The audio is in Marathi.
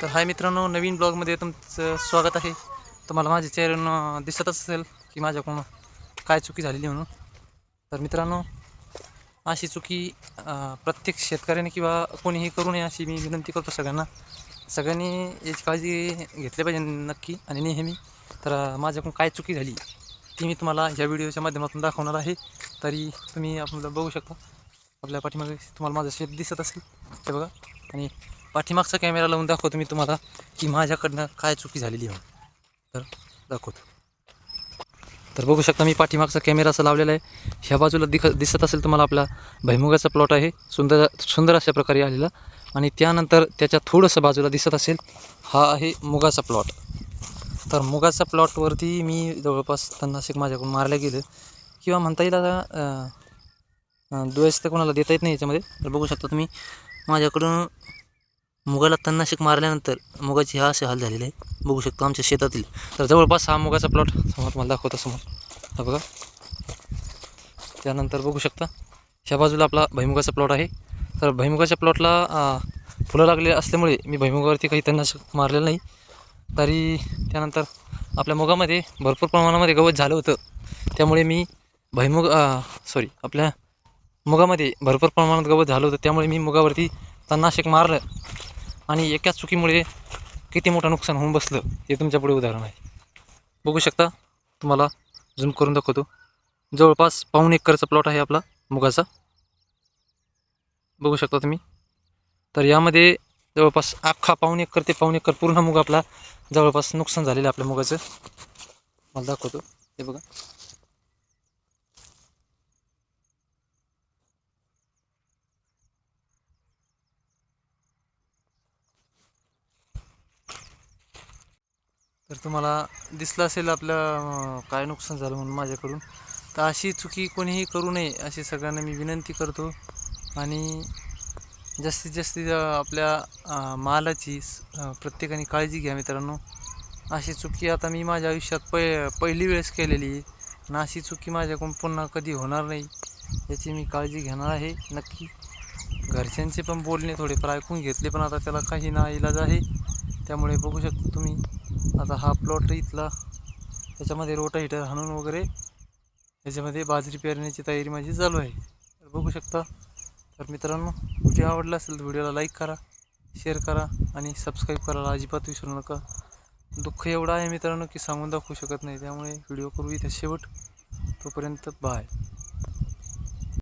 तर हाय मित्रांनो नवीन ब्लॉगमध्ये तुमचं स्वागत आहे. तुम्हाला माझे चेहऱ्यानं दिसतच असेल की माझ्याकडून काय चुकी झालेली म्हणून. तर मित्रांनो अशी चुकी प्रत्येक शेतकऱ्याने किंवा कोणीही करू नये अशी मी विनंती करतो सगळ्यांना. सगळ्यांनी याची काळजी घेतली पाहिजे नक्की आणि नेहमी. तर माझ्याकडून काय चुकी झाली ती मी तुम्हाला ह्या व्हिडिओच्या माध्यमातून दाखवणार आहे. तरी तुम्ही आपलं बघू शकता. आपल्या पाठीमागे तुम्हाला माझं शेत दिसत असेल ते बघा. आणि पाठीमागचा कॅमेरा लावून दाखवतो मी तुम्हाला की माझ्याकडनं काय चुकी झालेली आहे. तर दाखवतो. तर बघू शकता मी पाठीमागचा कॅमेरा असा लावलेला आहे. ह्या बाजूला दिख दिसत असेल तुम्हाला आपला भैमुगाचा प्लॉट आहे. सुंदर सुंदर अशा प्रकारे आलेला. आणि त्यानंतर त्याच्या थोडंसं बाजूला दिसत असेल हा आहे मुगाचा प्लॉट तर मुगाचा प्लॉटवरती मी जवळपास तन्नाशिक माझ्याकडून मारलं गेलं. किंवा म्हणता येईल आता अं, तर कोणाला देता येत नाही याच्यामध्ये. तर बघू शकता तुम्ही माझ्याकडून मुगाला तन्नाशिक मारल्यानंतर मुगाचे हा असे हाल झालेले आहे बघू शकतो आमच्या शेतातील. तर जवळपास हा मुगाचा प्लॉट समोर तुम्हाला दाखवतो समोर. हा बघा. त्यानंतर बघू शकता. ह्या बाजूला आपला भैमुगाचा प्लॉट आहे. तर भैमुगाच्या प्लॉटला फुलं लागले असल्यामुळे मी भैमुगावरती काही तन्नाशक मारलेलं नाही. तरी त्यानंतर आपल्या मुगामध्ये भरपूर प्रमाणामध्ये गवत झालं होतं. त्यामुळे मी भैमुग सॉरी आपल्या मुगामध्ये भरपूर प्रमाणात गवत झालं होतं. त्यामुळे मी मुगावरती तणनाशक मारलं. आणि एकाच चुकीमुळे किती मोठं नुकसान होऊन बसलं हे तुमच्यापुढे उदाहरण आहे. बघू शकता तुम्हाला झूम करून दाखवतो. जवळपास पाऊण एकरचा प्लॉट आहे आपला मुगाचा. बघू शकता तुम्ही. तर यामध्ये जवळपास अख्खा पाऊण एकर ते पाऊण एकर पूर्ण मुग आपला जवळपास नुकसान झालेलं आहे आपल्या मुगाचं. मला दाखवतो. हे बघा. तर तुम्हाला दिसलं असेल आपलं काय नुकसान झालं म्हणून माझ्याकडून. तर अशी चुकी कोणीही करू नये अशी सगळ्यांना मी विनंती करतो. आणि जास्तीत जास्त आपल्या मालाची प्रत्येकाने काळजी घ्या मित्रांनो. अशी चुकी आता मी माझ्या आयुष्यात पै पहिली वेळेस केलेली आहे. आणि अशी चुकी माझ्याकडून पुन्हा कधी होणार नाही याची मी काळजी घेणार आहे. नक्की घरच्यांचे पण बोलणे थोडेफार ऐकून घेतले पण आता त्याला काही ना इलाज आहे. त्यामुळे बघू शकता तुम्ही. आता हा प्लॉट इथला. त्याच्यामध्ये रोटा हिटर हाणून वगैरे त्याच्यामध्ये बाजरी पेरण्याची तयारी माझी चालू आहे. तर बघू शकता. तर मित्रांनो व्हिडिओ आवडला असेल तर व्हिडिओला लाईक करा शेअर करा आणि सबस्क्राईब करायला अजिबात विसरू नका. दुःख एवढं आहे मित्रांनो की सांगून दाखवू शकत नाही. त्यामुळे व्हिडिओ करू इथे शेवट. तोपर्यंत बाय